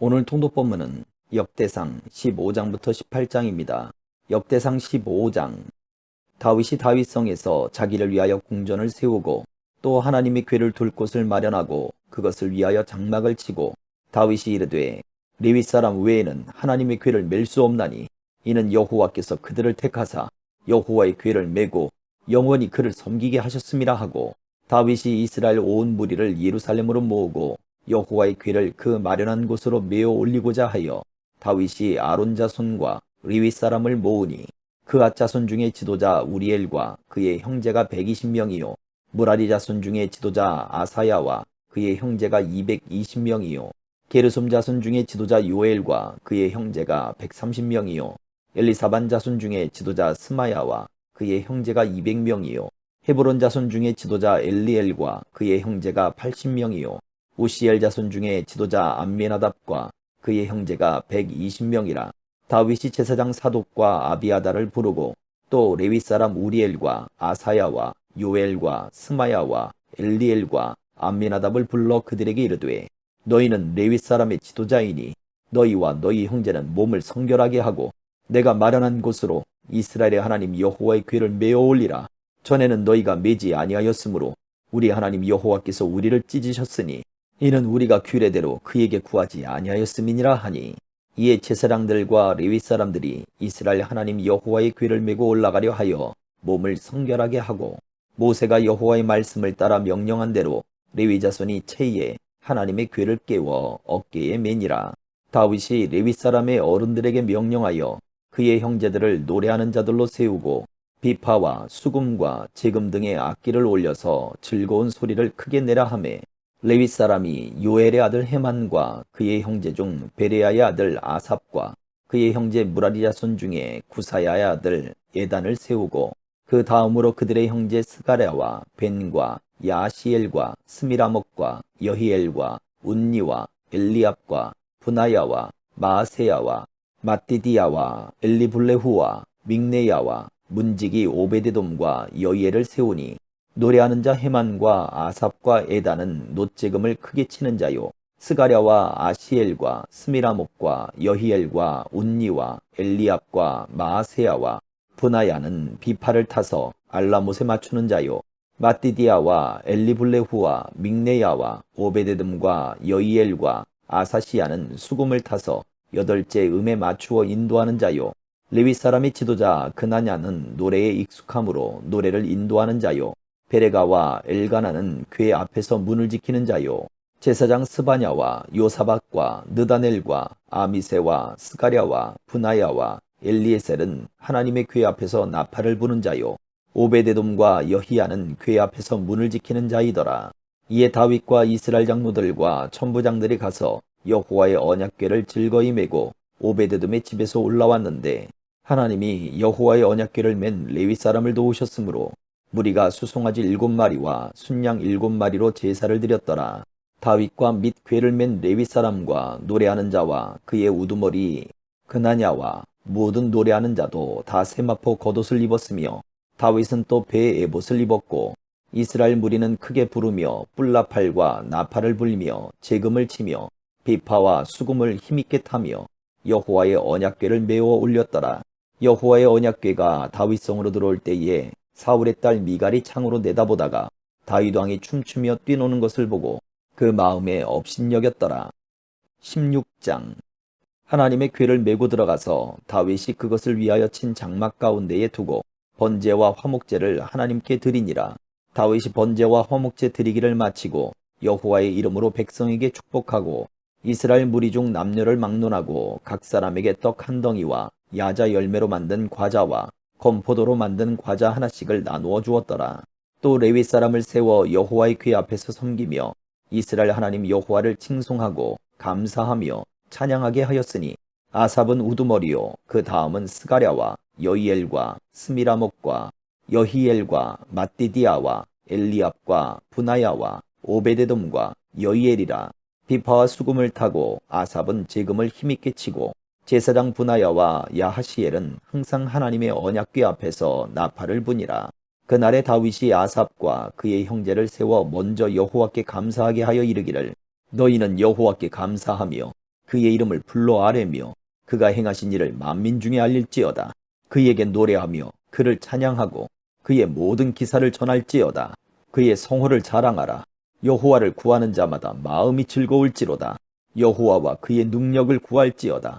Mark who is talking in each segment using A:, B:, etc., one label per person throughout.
A: 오늘 통독 본문은 역대상 15장부터 18장입니다. 역대상 15장 다윗이 다윗성에서 자기를 위하여 궁전을 세우고 또 하나님의 궤를 둘 곳을 마련하고 그것을 위하여 장막을 치고 다윗이 이르되 레위 사람 외에는 하나님의 궤를 맬 수 없나니 이는 여호와께서 그들을 택하사 여호와의 궤를 메고 영원히 그를 섬기게 하셨음이라 하고 다윗이 이스라엘 온 무리를 예루살렘으로 모으고 여호와의 궤를 그 마련한 곳으로 메어 올리고자 하여 다윗이 아론 자손과 리위 사람을 모으니 그앗 자손 중에 지도자 우리엘과 그의 형제가 120명이요 무라리 자손 중에 지도자 아사야와 그의 형제가 220명이요 게르솜 자손 중에 지도자 요엘과 그의 형제가 130명이요 엘리사반 자손 중에 지도자 스마야와 그의 형제가 200명이요 헤브론 자손 중에 지도자 엘리엘과 그의 형제가 80명이요 우시엘 자손 중에 지도자 암메나답과 그의 형제가 120명이라 다윗이 제사장 사독과 아비아다를 부르고 또 레위 사람 우리엘과 아사야와 요엘과 스마야와 엘리엘과 암미나답을 불러 그들에게 이르되 너희는 레위 사람의 지도자이니 너희와 너희 형제는 몸을 성결하게 하고 내가 마련한 곳으로 이스라엘의 하나님 여호와의 궤를 메어 올리라. 전에는 너희가 매지 아니하였으므로 우리 하나님 여호와께서 우리를 찢으셨으니 이는 우리가 규례대로 그에게 구하지 아니하였음이니라 하니 이에 제사장들과 레위 사람들이 이스라엘 하나님 여호와의 궤를 메고 올라가려 하여 몸을 성결하게 하고 모세가 여호와의 말씀을 따라 명령한 대로 레위 자손이 체에 하나님의 궤를 깨워 어깨에 매니라. 다윗이 레위 사람의 어른들에게 명령하여 그의 형제들을 노래하는 자들로 세우고 비파와 수금과 재금 등의 악기를 올려서 즐거운 소리를 크게 내라 하매 레위 사람이 요엘의 아들 헤만과 그의 형제 중 베레아의 아들 아삽과 그의 형제 무라리 자손 중에 구사야의 아들 예단을 세우고 그 다음으로 그들의 형제 스가랴와 벤과 야시엘과 스미라목과 여히엘과 운니와 엘리압과 분하야와 마세야와 마띠디야와 엘리블레후와 믹네야와 문지기 오베데돔과 여이엘을 세우니 노래하는 자 헤만과 아삽과 에다는 노재금을 크게 치는 자요. 스가랴와 아시엘과 스미라목과 여히엘과 운니와 엘리압과 마아세야와 분하야는 비파를 타서 알라못에 맞추는 자요. 마띠디아와 엘리블레후와 믹네야와 오베데듬과 여이엘과 아사시야는 수금을 타서 여덟째 음에 맞추어 인도하는 자요. 레위 사람의 지도자 그나냐는 노래에 익숙함으로 노래를 인도하는 자요 베레가와 엘가나는 궤 앞에서 문을 지키는 자요. 제사장 스바냐와 요사박과 느다넬과 아미세와 스가랴와 분하야와 엘리에셀은 하나님의 궤 앞에서 나팔을 부는 자요. 오베데돔과 여히야는 궤 앞에서 문을 지키는 자이더라. 이에 다윗과 이스라엘 장로들과 천부장들이 가서 여호와의 언약궤를 즐거이 메고 오베데돔의 집에서 올라왔는데 하나님이 여호와의 언약궤를 맨 레위 사람을 도우셨으므로 무리가 수송아지 일곱 마리와 순양 일곱 마리로 제사를 드렸더라. 다윗과 및 궤를 맨 레위 사람과 노래하는 자와 그의 우두머리 그나냐와 모든 노래하는 자도 다 세마포 겉옷을 입었으며 다윗은 또 배에 에봇을 입었고 이스라엘 무리는 크게 부르며 뿔나팔과 나팔을 불리며 재금을 치며 비파와 수금을 힘있게 타며 여호와의 언약궤를 메워 올렸더라. 여호와의 언약궤가 다윗성으로 들어올 때에 사울의 딸 미갈이 창으로 내다보다가 다윗 왕이 춤추며 뛰노는 것을 보고 그 마음에 업신여겼더라. 16장 하나님의 궤를 메고 들어가서 다윗이 그것을 위하여 친 장막 가운데에 두고 번제와 화목제를 하나님께 드리니라. 다윗이 번제와 화목제 드리기를 마치고 여호와의 이름으로 백성에게 축복하고 이스라엘 무리 중 남녀를 막론하고 각 사람에게 떡 한 덩이와 야자 열매로 만든 과자와 건포도로 만든 과자 하나씩을 나누어 주었더라. 또 레위 사람을 세워 여호와의 궤 앞에서 섬기며 이스라엘 하나님 여호와를 칭송하고 감사하며 찬양하게 하였으니 아삽은 우두머리요 그 다음은 스가랴와 여이엘과 스미라목과 여히엘과 마띠디아와 엘리압과 분하야와 오베데돔과 여이엘이라 비파와 수금을 타고 아삽은 재금을 힘있게 치고 제사장 분하야와 야하시엘은 항상 하나님의 언약궤 앞에서 나팔을 부니라. 그날에 다윗이 아삽과 그의 형제를 세워 먼저 여호와께 감사하게 하여 이르기를 너희는 여호와께 감사하며 그의 이름을 불러 아뢰며 그가 행하신 일을 만민 중에 알릴지어다. 그에게 노래하며 그를 찬양하고 그의 모든 기사를 전할지어다. 그의 성호를 자랑하라. 여호와를 구하는 자마다 마음이 즐거울지로다. 여호와와 그의 능력을 구할지어다.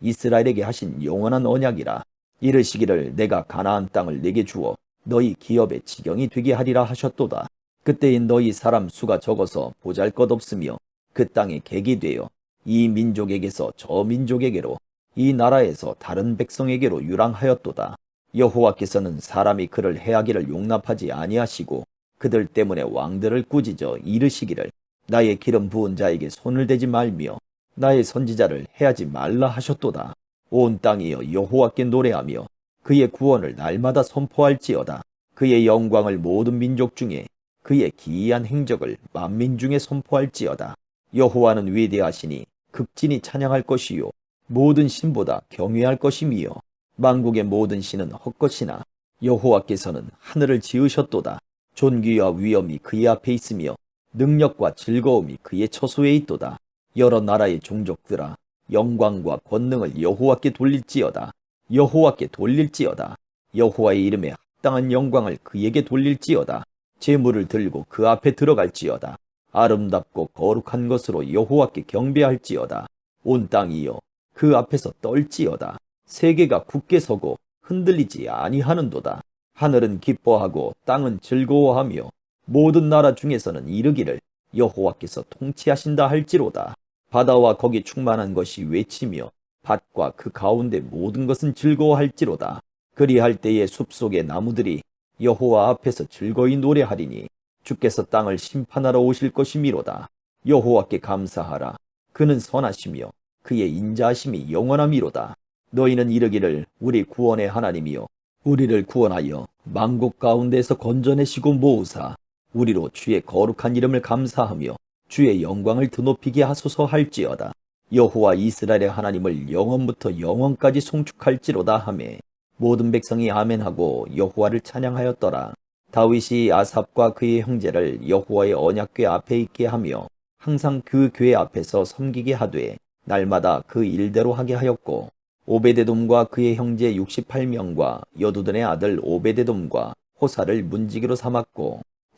A: 이스라엘에게 하신 영원한 언약이라. 이르시기를 내가 가나안 땅을 내게 주어 너희 기업의 지경이 되게 하리라 하셨도다. 그때인 너희 사람 수가 적어서 보잘 것 없으며 그 땅에 객이 되어 이 민족에게서 저 민족에게로 이 나라에서 다른 백성에게로 유랑하였도다. 여호와께서는 사람이 그를 해하기를 용납하지 아니하시고 그들 때문에 왕들을 꾸짖어 이르시기를 나의 기름 부은 자에게 손을 대지 말며 나의 선지자를 해하지 말라 하셨도다. 온 땅이여 여호와께 노래하며 그의 구원을 날마다 선포할지어다. 그의 영광을 모든 민족 중에 그의 기이한 행적을 만민 중에 선포할지어다. 여호와는 위대하시니 극진히 찬양할 것이요 모든 신보다 경외할 것이미요 만국의 모든 신은 헛것이나 여호와께서는 하늘을 지으셨도다. 존귀와 위엄이 그의 앞에 있으며 능력과 즐거움이 그의 처소에 있도다. 여러 나라의 종족들아 영광과 권능을 여호와께 돌릴지어다. 여호와께 돌릴지어다. 여호와의 이름에 합당한 영광을 그에게 돌릴지어다. 재물을 들고 그 앞에 들어갈지어다. 아름답고 거룩한 것으로 여호와께 경배할지어다. 온 땅이여 그 앞에서 떨지어다. 세계가 굳게 서고 흔들리지 아니하는도다. 하늘은 기뻐하고 땅은 즐거워하며 모든 나라 중에서는 이르기를 여호와께서 통치하신다 할지로다. 바다와 거기 충만한 것이 외치며 밭과 그 가운데 모든 것은 즐거워할지로다. 그리할 때에 숲속의 나무들이 여호와 앞에서 즐거이 노래하리니 주께서 땅을 심판하러 오실 것이미로다. 여호와께 감사하라. 그는 선하시며 그의 인자하심이 영원함이로다. 너희는 이르기를 우리 구원의 하나님이여 우리를 구원하여 만국 가운데서 건져내시고 모으사 우리로 주의 거룩한 이름을 감사하며 주의 영광을 드높이게 하소서 할지어다. 여호와 이스라엘의 하나님을 영원부터 영원까지 송축할지로다 하매 모든 백성이 아멘하고 여호와를 찬양하였더라. 다윗이 아삽과 그의 형제를 여호와의 언약궤 앞에 있게 하며 항상 그 궤 앞에서 섬기게 하되 날마다 그 일대로 하게 하였고 오베데돔과 그의 형제 68명과 여두둔의 아들 오베데돔과 호사를 문지기로 삼았고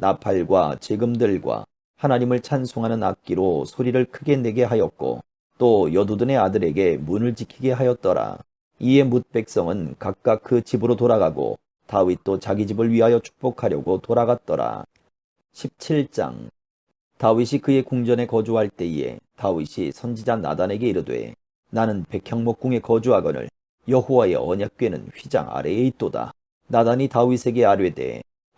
A: 나팔과 재금들과 하나님을 찬송하는 악기로 소리를 크게 내게 하였고 또 여두둔의 아들에게 문을 지키게 하였더라. 이에 뭇 백성은 각각 그 집으로 돌아가고 다윗도 자기 집을 위하여 축복하려고 돌아갔더라. 17장 다윗이 그의 궁전에 거주할 때에 다윗이 선지자 나단에게 이르되 나는 백향목궁에 거주하거늘 여호와의 언약궤는 휘장 아래에 있도다. 나단이 다윗에게 아뢰되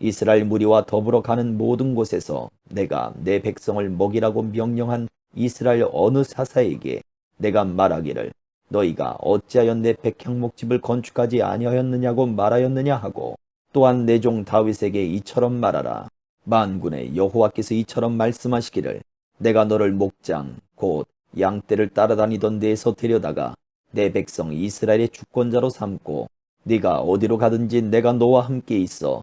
A: 이스라엘 무리와 더불어 가는 모든 곳에서 내가 내 백성을 먹이라고 명령한 이스라엘 어느 사사에게 내가 말하기를 너희가 어찌하여 내 백향목집을 건축하지 아니하였느냐고 말하였느냐 하고 또한 내 종 다윗에게 이처럼 말하라. 만군의 여호와께서 이처럼 말씀하시기를 내가 너를 목장 곧 양떼를 따라다니던 데에서 데려다가 내 백성 이스라엘의 주권자로 삼고 네가 어디로 가든지 내가 너와 함께 있어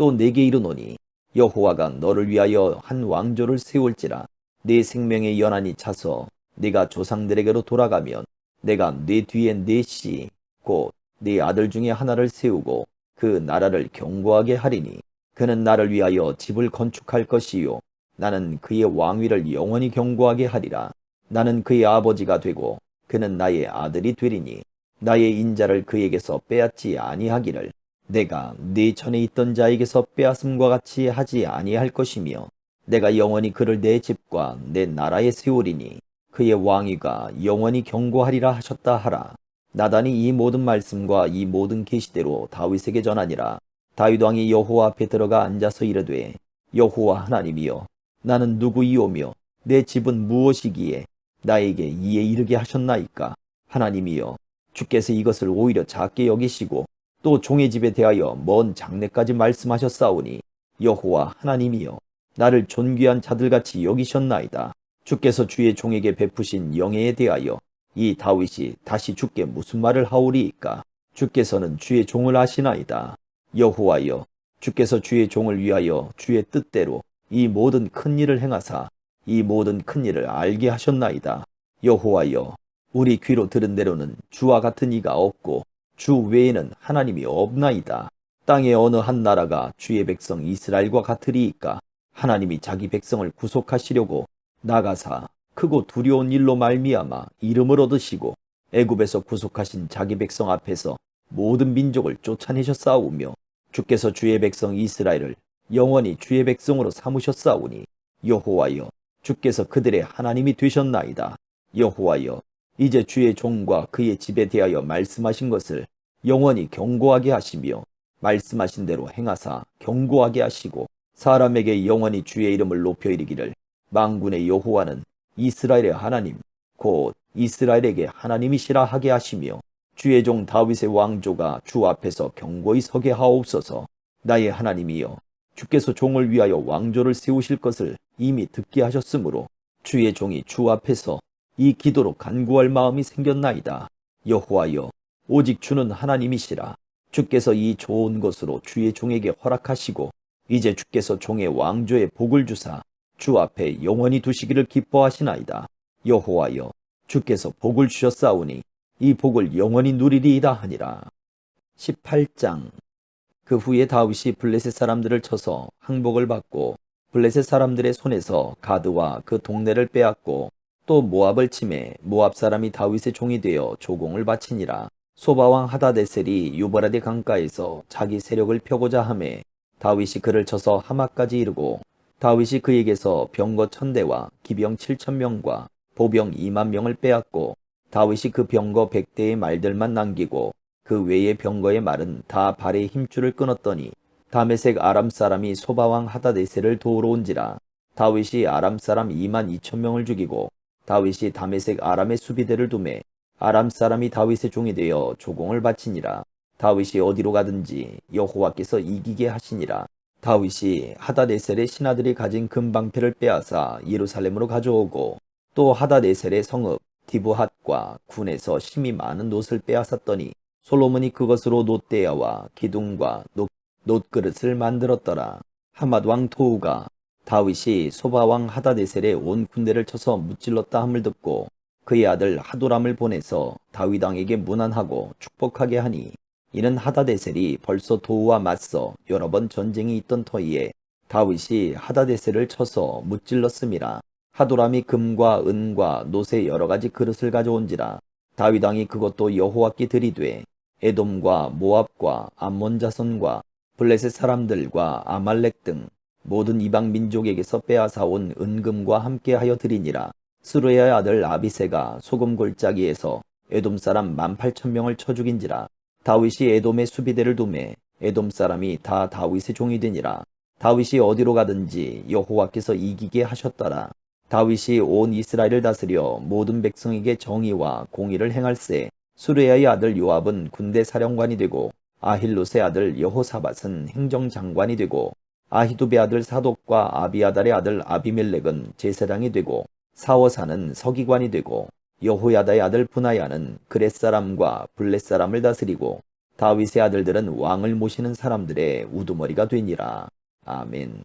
A: 또 내게 이르노니 여호와가 너를 위하여 한 왕조를 세울지라. 네 생명의 연한이 차서 네가 조상들에게로 돌아가면 내가 네 뒤에 넷이 곧네 아들 중에 하나를 세우고 그 나라를 견고하게 하리니 그는 나를 위하여 집을 건축할 것이요. 나는 그의 왕위를 영원히 견고하게 하리라. 나는 그의 아버지가 되고 그는 나의 아들이 되리니 나의 인자를 그에게서 빼앗지 아니하기를 내가 네 전에 있던 자에게서 빼앗음과 같이 하지 아니할 것이며 내가 영원히 그를 내 집과 내 나라에 세우리니 그의 왕위가 영원히 경고하리라 하셨다 하라. 나단이 이 모든 말씀과 이 모든 계시대로 다윗에게 전하니라. 다윗 왕이 여호와 앞에 들어가 앉아서 이르되 여호와 하나님이여 나는 누구이오며 내 집은 무엇이기에 나에게 이에 이르게 하셨나이까 하나님이여 주께서 이것을 오히려 작게 여기시고 또 종의 집에 대하여 먼 장래까지 말씀하셨사오니 여호와 하나님이여 나를 존귀한 자들같이 여기셨나이다. 주께서 주의 종에게 베푸신 영예에 대하여 이 다윗이 다시 주께 무슨 말을 하오리이까? 주께서는 주의 종을 아시나이다. 여호와여, 주께서 주의 종을 위하여 주의 뜻대로 이 모든 큰 일을 행하사 이 모든 큰 일을 알게 하셨나이다. 여호와여, 우리 귀로 들은 대로는 주와 같은 이가 없고 주 외에는 하나님이 없나이다. 땅의 어느 한 나라가 주의 백성 이스라엘과 같으리이까? 하나님이 자기 백성을 구속하시려고 나가사 크고 두려운 일로 말미암아 이름을 얻으시고 애굽에서 구속하신 자기 백성 앞에서 모든 민족을 쫓아내셨사오며 주께서 주의 백성 이스라엘을 영원히 주의 백성으로 삼으셨사오니 여호와여 주께서 그들의 하나님이 되셨나이다 여호와여 이제 주의 종과 그의 집에 대하여 말씀하신 것을 영원히 경고하게 하시며 말씀하신 대로 행하사 경고하게 하시고 사람에게 영원히 주의 이름을 높여 이르기를 망군의 여호와는 이스라엘의 하나님 곧 이스라엘에게 하나님이시라 하게 하시며 주의 종 다윗의 왕조가 주 앞에서 경고히 서게 하옵소서. 나의 하나님이여 주께서 종을 위하여 왕조를 세우실 것을 이미 듣게 하셨으므로 주의 종이 주 앞에서 이 기도로 간구할 마음이 생겼나이다 여호와여 오직 주는 하나님이시라 주께서 이 좋은 것으로 주의 종에게 허락하시고 이제 주께서 종의 왕조에 복을 주사 주 앞에 영원히 두시기를 기뻐하시나이다. 여호와여, 주께서 복을 주셨사오니 이 복을 영원히 누리리이다 하니라. 18장 그 후에 다윗이 블레셋 사람들을 쳐서 항복을 받고 블레셋 사람들의 손에서 가드와 그 동네를 빼앗고 또 모압을 침해 모압 사람이 다윗의 종이 되어 조공을 바치니라. 소바왕 하다데셀이 유버라데 강가에서 자기 세력을 펴고자 함에 다윗이 그를 쳐서 하마까지 이르고 다윗이 그에게서 병거 천대와 기병 칠천 명과 보병 이만 명을 빼앗고 다윗이 그 병거 백대의 말들만 남기고 그 외의 병거의 말은 다 발의 힘줄을 끊었더니 다메색 아람 사람이 소바왕 하다데셀을 도우러 온지라 다윗이 아람 사람 2만 2천 명을 죽이고 다윗이 다메색 아람의 수비대를 두매 아람 사람이 다윗의 종이 되어 조공을 바치니라 다윗이 어디로 가든지 여호와께서 이기게 하시니라 다윗이 하다네셀의 신하들이 가진 금방패를 빼앗아 예루살렘으로 가져오고 또 하다네셀의 성읍 디브핫과 군에서 심이 많은 놋을 빼앗았더니 솔로몬이 그것으로 놋대야와 기둥과 놋, 놋그릇을 만들었더라. 하맛 왕 토우가 다윗이 소바 왕 하다네셀의 온 군대를 쳐서 무찔렀다 함을 듣고 그의 아들 하도람을 보내서 다윗 왕에게 문안하고 축복하게 하니 이는 하다데셀이 벌써 도우와 맞서 여러 번 전쟁이 있던 터이에 다윗이 하다데셀을 쳐서 무찔렀음이라 하도람이 금과 은과 노새 여러 가지 그릇을 가져온지라 다윗 왕이 그것도 여호와께 드리되 에돔과 모압과 암몬 자손과 블레셋 사람들과 아말렉 등 모든 이방 민족에게서 빼앗아 온 은금과 함께하여 드리니라 스루야의 아들 아비세가 소금 골짜기에서 에돔 사람 만 팔천 명을 쳐 죽인지라 다윗이 에돔의 수비대를 두매 에돔 사람이 다 다윗의 종이 되니라. 다윗이 어디로 가든지 여호와께서 이기게 하셨더라. 다윗이 온 이스라엘을 다스려 모든 백성에게 정의와 공의를 행할세. 수르야의 아들 요압은 군대 사령관이 되고 아힐롯의 아들 여호사밧은 행정장관이 되고 아히두베 아들 사독과 아비아달의 아들 아비멜렉은 제사장이 되고 사워사는 서기관이 되고 여호야다의 아들 분하야는 그렛 사람과 블렛 사람을 다스리고 다윗의 아들들은 왕을 모시는 사람들의 우두머리가 되니라. 아멘.